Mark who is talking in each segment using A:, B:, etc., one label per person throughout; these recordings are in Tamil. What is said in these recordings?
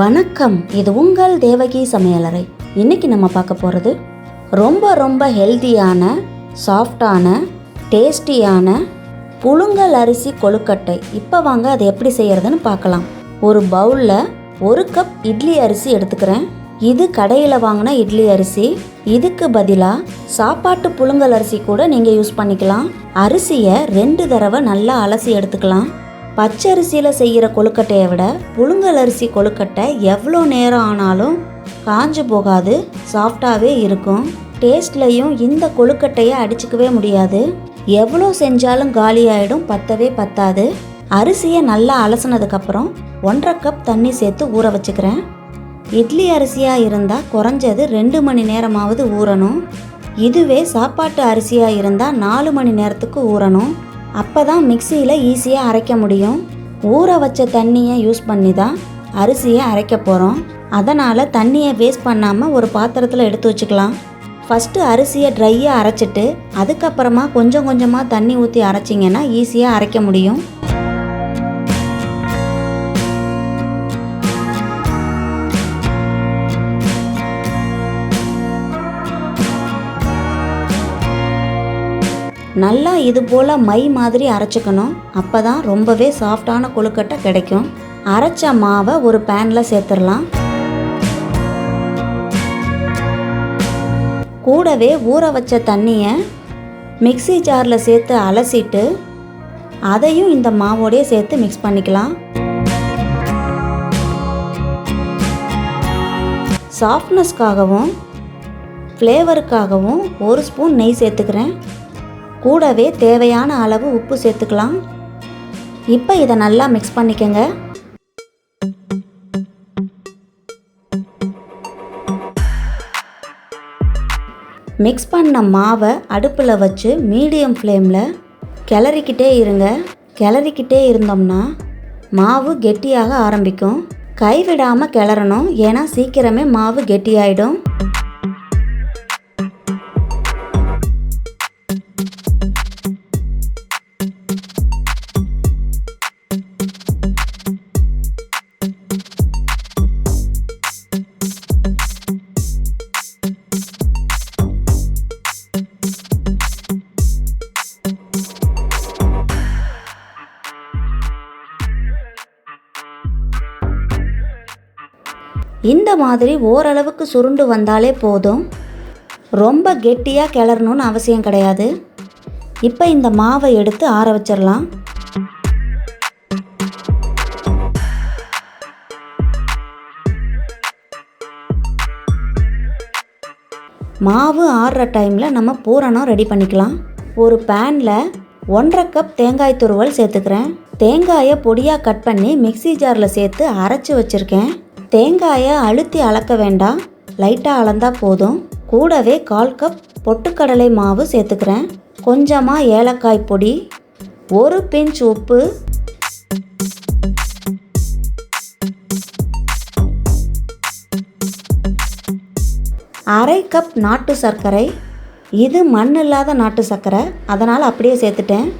A: வணக்கம். இது உங்கள் தேவகி சமையலறை. இன்னைக்கு நம்ம பார்க்க போகிறது ரொம்ப ரொம்ப ஹெல்தியான சாஃப்டான டேஸ்டியான புழுங்கல் அரிசி கொழுக்கட்டை. இப்போ வாங்க அதை எப்படி செய்யறதுன்னு பார்க்கலாம். ஒரு பவுலில் ஒரு கப் இட்லி அரிசி எடுத்துக்கிறேன். இது கடையில் வாங்கின இட்லி அரிசி. இதுக்கு பதிலாக சாப்பாட்டு புழுங்கல் அரிசி கூட நீங்கள் யூஸ் பண்ணிக்கலாம். அரிசியை ரெண்டு தடவை நல்லா அலசி எடுத்துக்கலாம். பச்சரிசியில் செய்கிற கொழுக்கட்டையை விட புழுங்கல் அரிசி கொழுக்கட்டை எவ்வளோ நேரம் ஆனாலும் காஞ்சு போகாது சாஃப்டாகவே இருக்கும். டேஸ்ட்லையும் இந்த கொழுக்கட்டையை அடிச்சுக்கவே முடியாது. எவ்வளோ செஞ்சாலும் காலி ஆகிடும் பத்தவே பத்தாது. அரிசியை நல்லா அலசினதுக்கப்புறம் ஒன்றரை கப் தண்ணி சேர்த்து ஊற வச்சுக்கிறேன். இட்லி அரிசியாக இருந்தால் குறைஞ்சது ரெண்டு மணி நேரமாவது ஊறணும். இதுவே சாப்பாட்டு அரிசியாக இருந்தால் நாலு மணி நேரத்துக்கு ஊறணும். அப்போ தான் மிக்சியில் ஈஸியாக அரைக்க முடியும். ஊற வச்ச தண்ணியை யூஸ் பண்ணி தான் அரிசியை அரைக்க போகிறோம் அதனால் தண்ணியை வேஸ்ட் பண்ணாமல் ஒரு பாத்திரத்தில் எடுத்து வச்சுக்கலாம். ஃபஸ்ட்டு அரிசியை ட்ரையாக அரைச்சிட்டு அதுக்கப்புறமா கொஞ்சம் கொஞ்சமாக தண்ணி ஊற்றி அரைச்சிங்கன்னா ஈஸியாக அரைக்க முடியும். நல்லா இது போல் மை மாதிரி அரைச்சிக்கணும். அப்போ தான் ரொம்பவே சாஃப்டான கொழுக்கட்டை கிடைக்கும். அரைச்ச மாவை ஒரு பேனில் சேர்த்துடலாம். கூடவே ஊற வச்ச தண்ணியை மிக்ஸி ஜாரில் சேர்த்து அலசிட்டு அதையும் இந்த மாவோடையே சேர்த்து மிக்ஸ் பண்ணிக்கலாம். சாஃப்ட்னஸ்க்காகவும் ஃப்ளேவருக்காகவும் ஒரு ஸ்பூன் நெய் சேர்த்துக்கிறேன். கூடவே தேவையான அளவு உப்பு சேர்த்துக்கலாம். இப்போ இதை நல்லா மிக்ஸ் பண்ணிக்கங்க. மிக்ஸ் பண்ண மாவை அடுப்பில் வச்சு மீடியம் ஃப்ளேமில் கிளறிக்கிட்டே இருங்க. கிளறிக்கிட்டே இருந்தோம்னா மாவு கெட்டியாக ஆரம்பிக்கும். கைவிடாமல் கிளறணும் ஏன்னா சீக்கிரமே மாவு கெட்டியாயிடும். இந்த மாதிரி ஓரளவுக்கு சுருண்டு வந்தாலே போதும். ரொம்ப கெட்டியாக கிளறணும்னு அவசியம் கிடையாது. இப்போ இந்த மாவை எடுத்து ஆற வச்சிடலாம். மாவு ஆறுற டைமில் நம்ம பூரணம் ரெடி பண்ணிக்கலாம். ஒரு பேனில் ஒன்றரை கப் தேங்காய் துருவல் சேர்த்துக்கிறேன். தேங்காயை பொடியாக கட் பண்ணி மிக்ஸி ஜாரில் சேர்த்து அரைச்சி வச்சுருக்கேன். தேங்காயை அழுத்தி அளக்க வேண்டாம். லைட்டாக அளந்தால் போதும். கூடவே கால் கப் பொட்டுக்கடலை மாவு சேர்த்துக்கிறேன். கொஞ்சமாக ஏலக்காய் பொடி ஒரு பிஞ்ச் உப்பு அரை கப் நாட்டு சர்க்கரை. இது மண் இல்லாத நாட்டு சர்க்கரை. அதனால் அப்படியே சேர்த்துட்டேன்.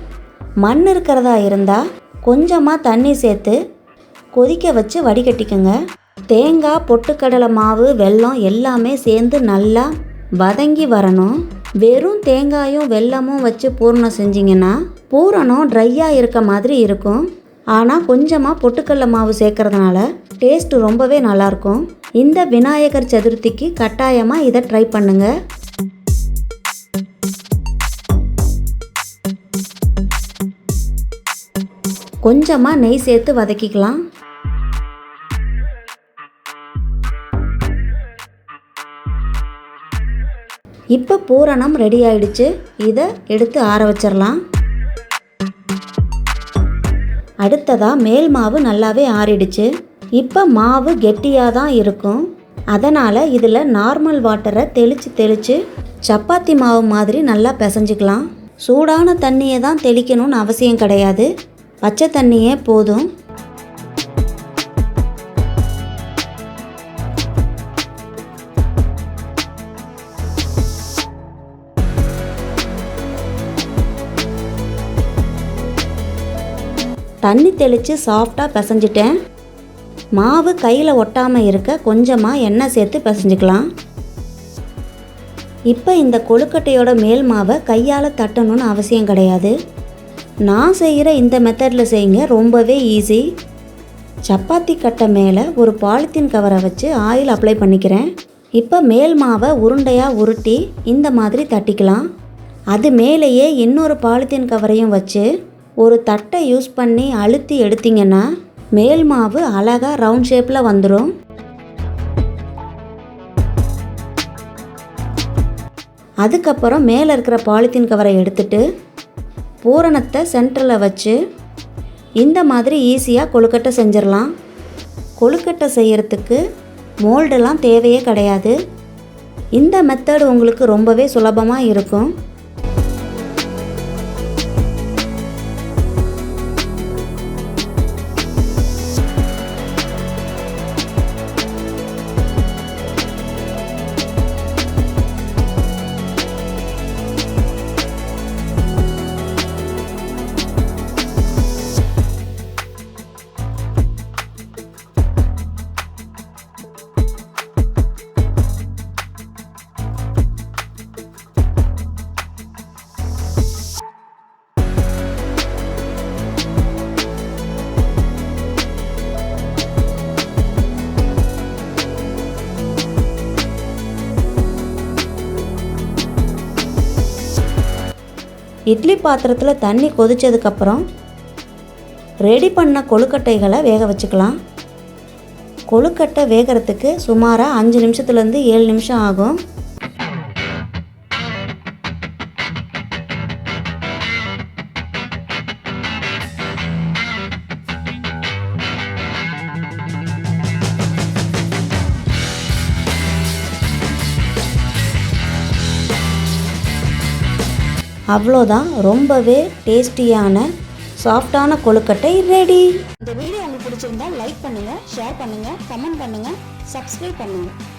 A: மண் இருக்கிறதா இருந்தால் கொஞ்சமாக தண்ணி சேர்த்து கொதிக்க வச்சு வடிகட்டிக்கோங்க. தேங்காய் பொட்டுக்கடலை மாவு வெல்லம் எல்லாமே சேர்ந்து நல்லா வதங்கி வரணும். வெறும் தேங்காயும் வெல்லமும் வச்சு பூரணம் செஞ்சிங்கன்னா பூரணம் ட்ரையாக இருக்க மாதிரி இருக்கும். ஆனால் கொஞ்சமாக பொட்டுக்கடலை மாவு சேர்க்கறதுனால டேஸ்ட் ரொம்பவே நல்லாயிருக்கும். இந்த விநாயகர் சதுர்த்திக்கு கட்டாயமாக இதை ட்ரை பண்ணுங்கள் கொஞ்சமாக நெய் சேர்த்து வதக்கிக்கலாம். இப்போ பூரணம் ரெடி ஆயிடுச்சு. இதை எடுத்து ஆற வச்சிடலாம் அடுத்ததாக மேல் மாவு நல்லாவே ஆறிடுச்சு. இப்போ மாவு கெட்டியாக தான் இருக்கும். அதனால் இதில் நார்மல் வாட்டரை தெளித்து தெளித்து சப்பாத்தி மாவு மாதிரி நல்லா பிசைஞ்சிக்கலாம். சூடான தண்ணியை தான் தெளிக்கணும்னு அவசியம் கிடையாது. பச்சை தண்ணியே போதும். தண்ணி தெளித்து சாஃப்டாக பிசைஞ்சிட்டேன். மாவு கையில் ஒட்டாமல் இருக்க கொஞ்சமாக எண்ணெய் சேர்த்து பிசைஞ்சிக்கலாம். இப்போ இந்த கொழுக்கட்டையோட மேல் மாவை கையால் தட்டணும்னு அவசியம் கிடையாது. நான் செய்கிற இந்த மெத்தடில் செய்யுங்க ரொம்பவே ஈஸி சப்பாத்தி கட்டை மேலே ஒரு பாலித்தீன் கவரை வச்சு ஆயில் அப்ளை பண்ணிக்கிறேன். இப்போ மேல் மாவை உருண்டையாக உருட்டி இந்த மாதிரி தட்டிக்கலாம். அது மேலேயே இன்னொரு பாலித்தீன் கவரையும் வச்சு ஒரு தட்டை யூஸ் பண்ணி அழுத்தி எடுத்தீங்கன்னா மேல் மாவு அழகாக ரவுண்ட் ஷேப்பில் வந்துடும் அதுக்கப்புறம் மேலே இருக்கிற பாலித்தீன் கவரை எடுத்துட்டு பூரணத்தை சென்டரில் வச்சு இந்த மாதிரி ஈஸியாக கொழுக்கட்டை செஞ்சிடலாம். கொழுக்கட்டை செய்கிறதுக்கு மோல்டெல்லாம் தேவையே கிடையாது. இந்த மெத்தடு உங்களுக்கு ரொம்பவே சுலபமாக இருக்கும். இட்லி பாத்திரத்தில் தண்ணி கொதித்ததுக்கப்புறம் ரெடி பண்ண கொழுக்கட்டைகளை வேக வச்சுக்கலாம். கொழுக்கட்டை வேகிறதுக்கு சுமாராக அஞ்சு நிமிஷத்துலேருந்து ஏழு நிமிஷம் ஆகும். அவ்வளோதான். ரொம்பவே டேஸ்டியான சாஃப்டான கொழுக்கட்டை ரெடி இந்த வீடியோ உங்களுக்கு பிடிச்சிருந்தா லைக் பண்ணுங்கள் ஷேர் பண்ணுங்கள் கமெண்ட் பண்ணுங்கள் சப்ஸ்கிரைப் பண்ணுங்கள்